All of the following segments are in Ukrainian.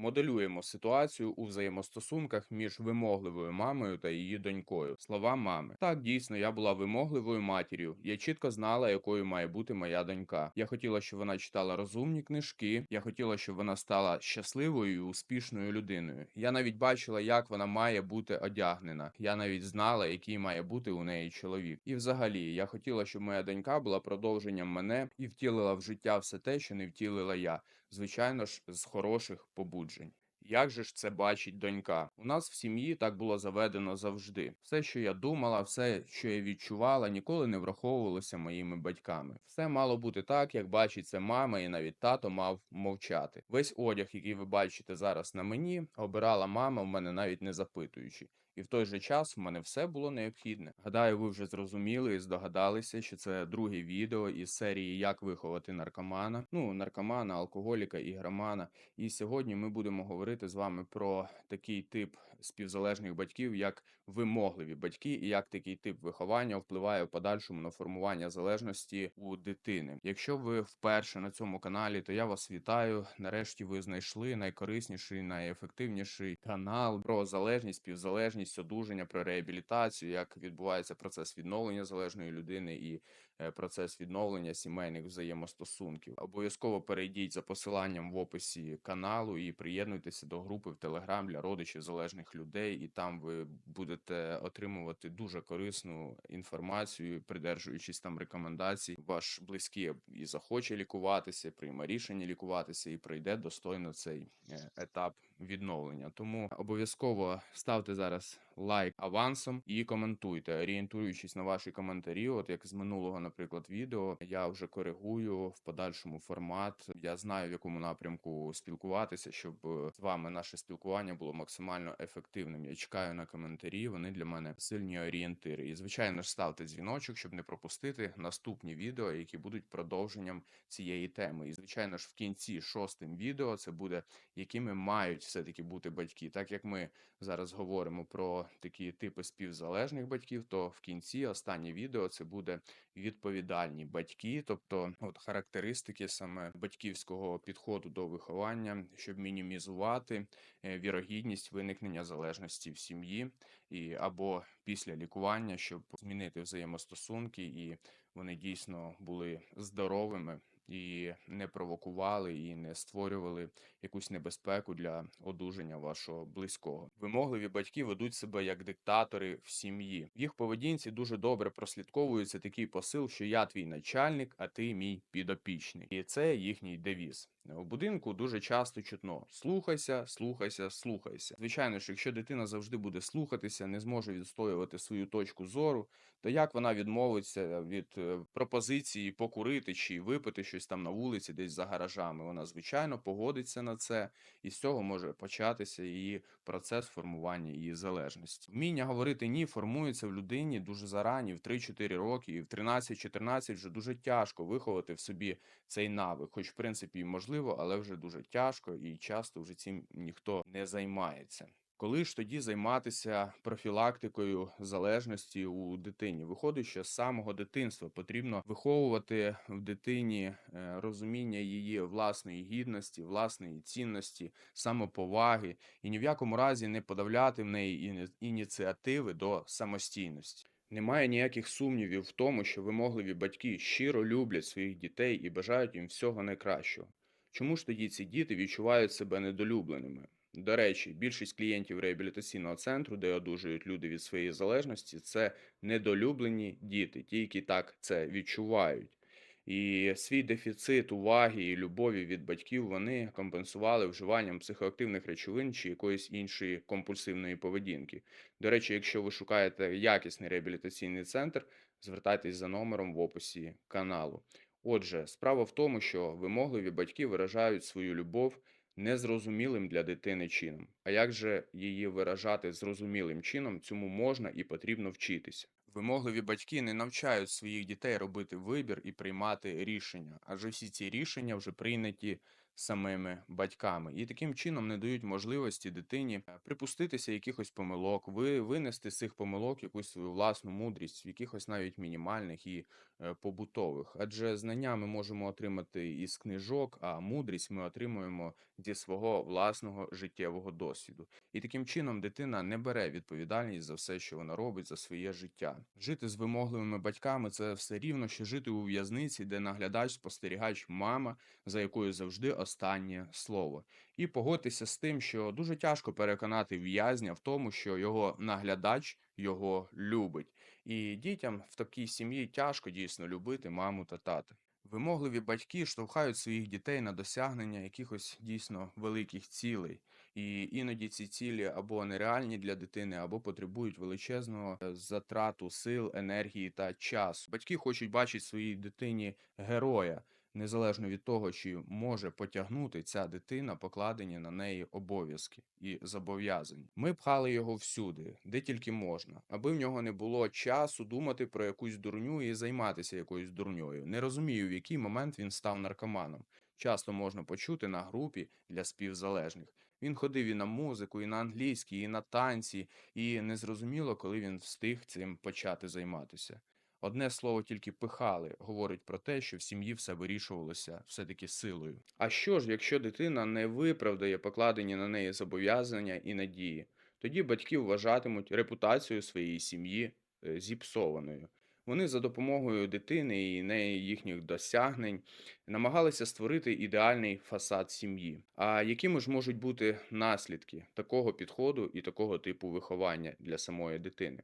Моделюємо ситуацію у взаємостосунках між вимогливою мамою та її донькою. Слова мами. Так, дійсно, я була вимогливою матір'ю. Я чітко знала, якою має бути моя донька. Я хотіла, щоб вона читала розумні книжки. Я хотіла, щоб вона стала щасливою і успішною людиною. Я навіть бачила, як вона має бути одягнена. Я навіть знала, який має бути у неї чоловік. І взагалі, я хотіла, щоб моя донька була продовженням мене і втілила в життя все те, що не втілила я звичайно ж, з хороших побуджень. Як же ж це бачить донька? У нас в сім'ї так було заведено завжди. Все, що я думала, все, що я відчувала, ніколи не враховувалося моїми батьками. Все мало бути так, як бачить це мама, і навіть тато мав мовчати. Весь одяг, який ви бачите зараз на мені, обирала мама в мене навіть не запитуючи. І в той же час в мене все було необхідне. Гадаю, ви вже зрозуміли і здогадалися, що це друге відео із серії Як виховати наркомана, ну наркомана, алкоголіка, ігромана. І сьогодні ми будемо говорити з вами про такий тип співзалежних батьків, як вимогливі батьки, і як такий тип виховання впливає в подальшому на формування залежності у дитини. Якщо ви вперше на цьому каналі, то я вас вітаю. Нарешті ви знайшли найкорисніший, найефективніший канал про залежність, співзалежність, одужання, про реабілітацію, як відбувається процес відновлення залежної людини і е, процес відновлення сімейних взаємостосунків. Обов'язково перейдіть за посиланням в описі каналу і приєднуйтеся до групи в Телеграм для родичів залежних людей, і там ви будете отримувати дуже корисну інформацію, придержуючись там рекомендацій. Ваш близький і захоче лікуватися, прийме рішення лікуватися і пройде достойно цей е, етап відновлення. Тому обов'язково ставте зараз лайк авансом і коментуйте, орієнтуючись на ваші коментарі. От як з минулого, наприклад, відео я вже коригую в подальшому формат. Я знаю, в якому напрямку спілкуватися, щоб е, з вами наше спілкування було максимально ефективним. Я чекаю на коментарі. Вони для мене сильні орієнтири. І звичайно ж ставте дзвіночок, щоб не пропустити наступні відео, які будуть продовженням цієї теми. І звичайно ж, в кінці шостим відео це буде якими мають все таки бути батьки, так як ми зараз говоримо про такі типи співзалежних батьків, то в кінці останнє відео це буде відповідальні батьки, тобто от характеристики саме батьківського підходу до виховання, щоб мінімізувати е, вірогідність виникнення залежності в сім'ї, і або після лікування, щоб змінити взаємостосунки, і вони дійсно були здоровими і не провокували і не створювали якусь небезпеку для одужання вашого близького. Вимогливі батьки ведуть себе як диктатори в сім'ї. В їх поведінці дуже добре прослідковується такий посил, що я твій начальник, а ти мій підопічний, і це їхній девіз. У будинку дуже часто чутно слухайся, слухайся, слухайся. Звичайно, що якщо дитина завжди буде слухатися, не зможе відстоювати свою точку зору, то як вона відмовиться від е, пропозиції покурити чи випити щось там на вулиці, десь за гаражами? Вона звичайно погодиться на це, і з цього може початися її процес формування її залежності. Вміння говорити ні формується в людині дуже зарані, в 3-4 роки, і в 13-14 вже дуже тяжко виховати в собі цей навик, хоч в принципі і можливо, але вже дуже тяжко і часто вже цим ніхто не займається. Коли ж тоді займатися профілактикою залежності у дитині? Виходить, що з самого дитинства потрібно виховувати в дитині е, розуміння її власної гідності, власної цінності, самоповаги і ні в якому разі не подавляти в неї ініціативи до самостійності. Немає ніяких сумнівів в тому, що вимогливі батьки щиро люблять своїх дітей і бажають їм всього найкращого. Чому ж тоді ці діти відчувають себе недолюбленими? До речі, більшість клієнтів реабілітаційного центру, де одужують люди від своєї залежності, це недолюблені діти, ті, які так це відчувають. І свій дефіцит уваги і любові від батьків вони компенсували вживанням психоактивних речовин чи якоїсь іншої компульсивної поведінки. До речі, якщо ви шукаєте якісний реабілітаційний центр, звертайтесь за номером в описі каналу. Отже, справа в тому, що вимогливі батьки виражають свою любов незрозумілим для дитини чином. А як же її виражати зрозумілим чином, цьому можна і потрібно вчитися. Вимогливі батьки не навчають своїх дітей робити вибір і приймати рішення, адже всі ці рішення вже прийняті самими батьками, і таким чином не дають можливості дитині е, припуститися якихось помилок, ви винести з цих помилок якусь свою власну мудрість, якихось навіть мінімальних і е, побутових. Адже знання ми можемо отримати із книжок, а мудрість ми отримуємо зі свого власного життєвого досвіду. І таким чином дитина не бере відповідальність за все, що вона робить за своє життя. Жити з вимогливими батьками це все рівно, що жити у в'язниці, де наглядач, спостерігач, мама, за якою завжди останнє слово. І погодьтеся з тим, що дуже тяжко переконати в'язня в тому, що його наглядач його любить. І дітям в такій сім'ї тяжко дійсно любити маму та тата. Вимогливі батьки штовхають своїх дітей на досягнення якихось дійсно великих цілей, і іноді ці цілі або нереальні для дитини, або потребують величезного е, затрату сил, енергії та часу. Батьки хочуть бачити своїй дитині героя, незалежно від того, чи може потягнути ця дитина покладені на неї обов'язки і зобов'язання. Ми пхали його всюди, де тільки можна, аби в нього не було часу думати про якусь дурню і займатися якоюсь дурньою. Не розумію, в який момент він став наркоманом. Часто можна почути на групі для співзалежних. Він ходив і на музику, і на англійський, і на танці, і незрозуміло, коли він встиг цим почати займатися. Одне слово тільки пихали, говорить про те, що в сім'ї все вирішувалося все-таки силою. А що ж, якщо дитина не виправдає покладені на неї зобов'язання і надії, тоді батьки вважатимуть репутацію своєї сім'ї е, зіпсованою. Вони за допомогою дитини і неї їхніх досягнень намагалися створити ідеальний фасад сім'ї. А якими ж можуть бути наслідки такого підходу і такого типу виховання для самої дитини?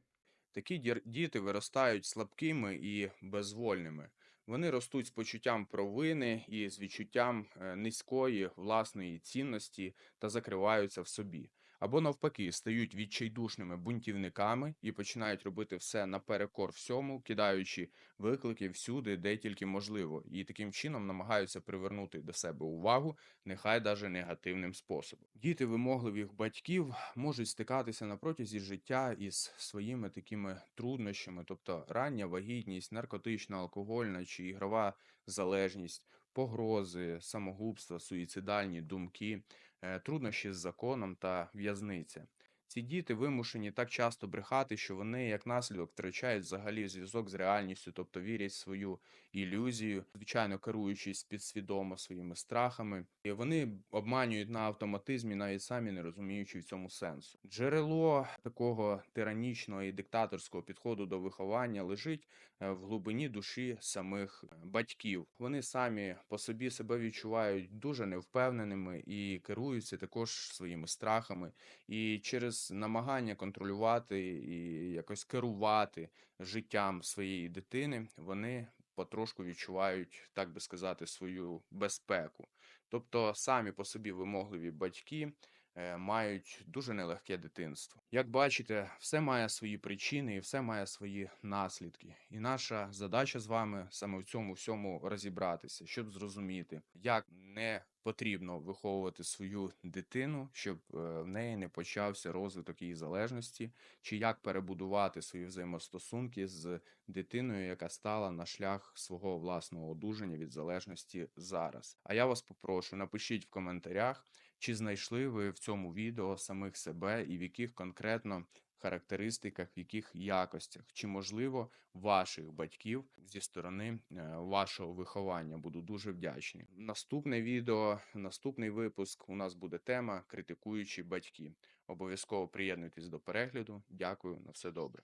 Такі діти виростають слабкими і безвольними. Вони ростуть з почуттям провини і з відчуттям е, низької власної цінності та закриваються в собі. Або навпаки, стають відчайдушними бунтівниками і починають робити все наперекор всьому, кидаючи виклики всюди, де тільки можливо, і таким чином намагаються привернути до себе увагу, нехай даже негативним способом. Діти вимогливих батьків можуть стикатися на протязі життя із своїми такими труднощами, тобто рання вагітність, наркотична, алкогольна чи ігрова залежність, погрози, самогубства, суїцидальні думки, труднощі з законом та в'язниця. Ці діти вимушені так часто брехати, що вони як наслідок втрачають взагалі зв'язок з реальністю, тобто вірять в свою ілюзію, звичайно керуючись підсвідомо своїми страхами, і вони обманюють на автоматизмі, навіть самі не розуміючи в цьому сенсу. Джерело такого тиранічного і диктаторського підходу до виховання лежить е, в глибині душі самих е, батьків. Вони самі по собі себе відчувають дуже невпевненими і керуються також своїми страхами, і через намагання контролювати і якось керувати життям своєї дитини, вони потрошку відчувають, так би сказати, свою безпеку. Тобто самі по собі вимогливі батьки мають дуже нелегке дитинство. Як бачите, все має свої причини і все має свої наслідки. І наша задача з вами саме в цьому всьому розібратися, щоб зрозуміти, як не потрібно виховувати свою дитину, щоб е, в неї не почався розвиток її залежності, чи як перебудувати свої взаємостосунки з дитиною, яка стала на шлях свого власного одужання від залежності зараз. А я вас попрошу, напишіть в коментарях, чи знайшли ви в цьому відео самих себе і в яких конкретно характеристиках, в яких якостях, чи можливо ваших батьків зі сторони е, вашого виховання. Буду дуже вдячний. Наступне відео, наступний випуск у нас буде тема критикуючі батьки. Обов'язково приєднуйтесь до перегляду. Дякую на все добре.